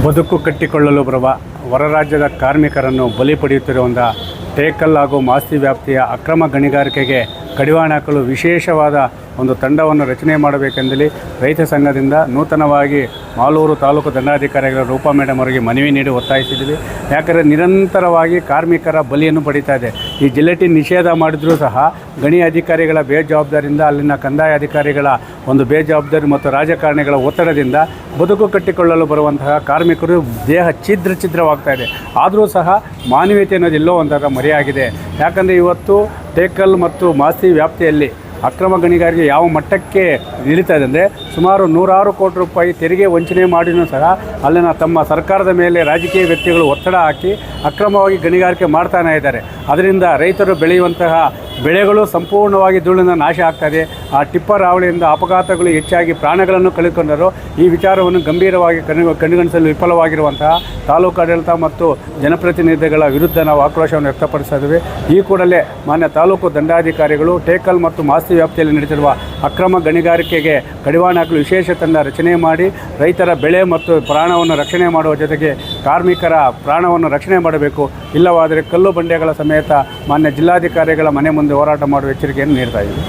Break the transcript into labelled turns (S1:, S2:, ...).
S1: ಬದುಕು ಕಟ್ಟಿಕೊಳ್ಳಲು ಬರುವ ಹೊರರಾಜ್ಯದ ಕಾರ್ಮಿಕರನ್ನು ಬಲಿ ಪಡೆಯುತ್ತಿರುವಂಥ ಟೇಕಲ್ ಹಾಗೂ ಮಾಸ್ತಿ ವ್ಯಾಪ್ತಿಯ ಅಕ್ರಮ ಗಣಿಗಾರಿಕೆಗೆ ಕಡಿವಾಣ ಹಾಕಲು ವಿಶೇಷವಾದ ಒಂದು ತಂಡವನ್ನು ರಚನೆ ಮಾಡಬೇಕೆಂದಲ್ಲಿ ರೈತ ಸಂಘದಿಂದ ನೂತನವಾಗಿ ಮಾಲೂರು ತಾಲೂಕು ದಂಡಾಧಿಕಾರಿಗಳ ರೂಪಾ ಮೇಡಮ್ ಅವರಿಗೆ ಮನವಿ ನೀಡಿ ಒತ್ತಾಯಿಸಿದ್ದೀವಿ ಯಾಕಂದರೆ ನಿರಂತರವಾಗಿ ಕಾರ್ಮಿಕರ ಬಲಿಯನ್ನು ಪಡೀತಾ ಇದೆ. ಈ ಜಿಲೆಟಿನ್ ನಿಷೇಧ ಮಾಡಿದರೂ ಸಹ ಗಣಿ ಅಧಿಕಾರಿಗಳ ಬೇಜವಾಬ್ದಾರಿಯಿಂದ ಅಲ್ಲಿನ ಕಂದಾಯ ಅಧಿಕಾರಿಗಳ ಒಂದು ಬೇಜವಾಬ್ದಾರಿ ಮತ್ತು ರಾಜಕಾರಣಿಗಳ ಒತ್ತಡದಿಂದ ಬದುಕು ಕಟ್ಟಿಕೊಳ್ಳಲು ಬರುವಂತಹ ಕಾರ್ಮಿಕರು ದೇಹ ಛಿದ್ರ ಛಿದ್ರವಾಗ್ತಾ ಇದೆ. ಆದರೂ ಸಹ ಮಾನವೀಯತೆ ಅನ್ನೋದು ಎಲ್ಲೋ ಒಂಥರ ಮರೆಯಾಗಿದೆ. ಯಾಕಂದರೆ ಇವತ್ತು ಟೇಕಲ್ ಮತ್ತು ಮಾಸ್ತಿ ವ್ಯಾಪ್ತಿಯಲ್ಲಿ ಅಕ್ರಮ ಗಣಿಗಾರಿಕೆ ಯಾವ ಮಟ್ಟಕ್ಕೆ ನಿಲ್ತಾ ಇದೆ ಅಂದರೆ ಸುಮಾರು ನೂರಾರು ಕೋಟಿ ರೂಪಾಯಿ ತೆರಿಗೆ ವಂಚನೆ ಮಾಡಿನೂ ಸಹ ಅಲ್ಲಿನ ತಮ್ಮ ಸರ್ಕಾರದ ಮೇಲೆ ರಾಜಕೀಯ ವ್ಯಕ್ತಿಗಳು ಒತ್ತಡ ಹಾಕಿ ಅಕ್ರಮವಾಗಿ ಗಣಿಗಾರಿಕೆ ಮಾಡ್ತಾನೇ ಇದ್ದಾರೆ. ಅದರಿಂದ ರೈತರು ಬೆಳೆಯುವಂತಹ ಬೆಳೆಗಳು ಸಂಪೂರ್ಣವಾಗಿ ಧೂಳಿನ ನಾಶ ಆಗ್ತದೆ ಆ ಟಿಪ್ಪರ್ ಹಾವಳಿಯಿಂದ ಅಪಘಾತಗಳು ಹೆಚ್ಚಾಗಿ ಪ್ರಾಣಗಳನ್ನು ಕಳೆದುಕೊಂಡರು. ಈ ವಿಚಾರವನ್ನು ಗಂಭೀರವಾಗಿ ಕಣ್ಣು ಕಣ್ಗಣಿಸಲು ವಿಫಲವಾಗಿರುವಂತಹ ತಾಲೂಕು ಆಡಳಿತ ಮತ್ತು ಜನಪ್ರತಿನಿಧಿಗಳ ವಿರುದ್ಧ ನಾವು ಆಕ್ರೋಶವನ್ನು ವ್ಯಕ್ತಪಡಿಸಿದ್ವಿ ಈ ಕೂಡಲೇ ಮಾನ್ಯ ತಾಲೂಕು ದಂಡಾಧಿಕಾರಿಗಳು, ಟೇಕಲ್ ಮತ್ತು ಮಾಸ್ತಿ ವ್ಯಾಪ್ತಿಯಲ್ಲಿ ನಡೆಸಿರುವ ಅಕ್ರಮ ಗಣಿಗಾರಿಕೆಗೆ ಕಡಿವಾಣ ಹಾಕಲು ವಿಶೇಷ ತಂಡ ರಚನೆ ಮಾಡಿ ರೈತರ ಬೆಳೆ ಮತ್ತು ಪ್ರಾಣವನ್ನು ರಕ್ಷಣೆ ಮಾಡುವ ಜೊತೆಗೆ ಕಾರ್ಮಿಕರ ಪ್ರಾಣವನ್ನು ರಕ್ಷಣೆ ಮಾಡಬೇಕು. ಇಲ್ಲವಾದರೆ ಕಲ್ಲು ಬಂಡೆಗಳ ಸಮೇತ ಮಾನ್ಯ ಜಿಲ್ಲಾಧಿಕಾರಿಗಳ ಮನೆ ಮುಂದೆ ಹೋರಾಟ ಮಾಡುವ ಎಚ್ಚರಿಕೆಯನ್ನು ನೀಡ್ತಾ ಇದ್ದೀವಿ.